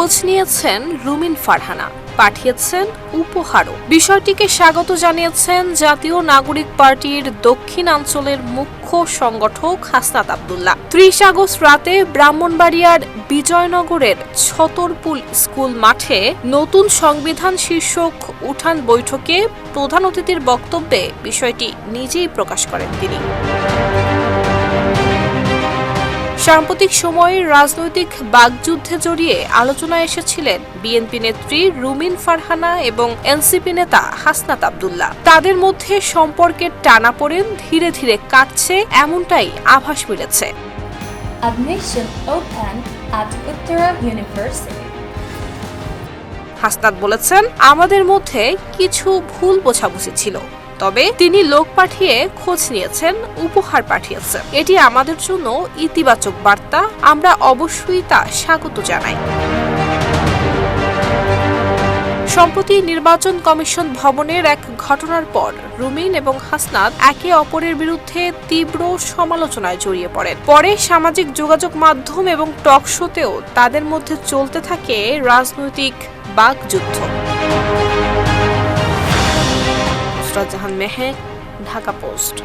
খোঁজ নিয়েছেন রুমিন ফারহানা। পাঠিয়েছেন উপহারও। বিষয়টিকে স্বাগত জানিয়েছেন জাতীয় নাগরিক পার্টির দক্ষিণাঞ্চলের মুখ্য সংগঠক হাসনাত আবদুল্লাহ। ত্রিশ আগস্ট রাতে ব্রাহ্মণবাড়িয়ার বিজয়নগরের ছতরপুল স্কুল মাঠে নতুন সংবিধান শীর্ষক উঠান বৈঠকে প্রধান অতিথির বক্তব্যে বিষয়টি নিজেই প্রকাশ করেন তিনি। সাম্প্রতিক সময়ে রাজনৈতিক বাগযুদ্ধে জড়িয়ে আলোচনায় এসেছিলেন বিএনপি নেত্রী রুমিন ফারহানা এবং এনসিপি নেতা হাসনাত আবদুল্লাহ। তাদের মধ্যে সম্পর্কের টানাপোড়েন ধীরে ধীরে কাটছে এমনটাই আভাস মিলেছে। Admission open at Uttara University. Hasnat বলেছেন আমাদের মধ্যে কিছু ভুল বোঝাবুঝি ছিল। তবে তিনি লোক পাঠিয়ে খোঁজ নিয়েছেন, উপহার পাঠিয়েছেন। এটি আমাদের জন্য ইতিবাচক বার্তা। আমরা অবশ্যই তা স্বাগত জানাই। সম্প্রতি নির্বাচন কমিশন ভবনের এক ঘটনার পর রুমিন এবং হাসনাত একে অপরের বিরুদ্ধে তীব্র সমালোচনায় জড়িয়ে পড়েন। পরে সামাজিক যোগাযোগ মাধ্যম এবং টক শোতেও তাদের মধ্যে চলতে থাকে রাজনৈতিক বাকযুদ্ধ। जहाँ में है ढाका पोस्ट।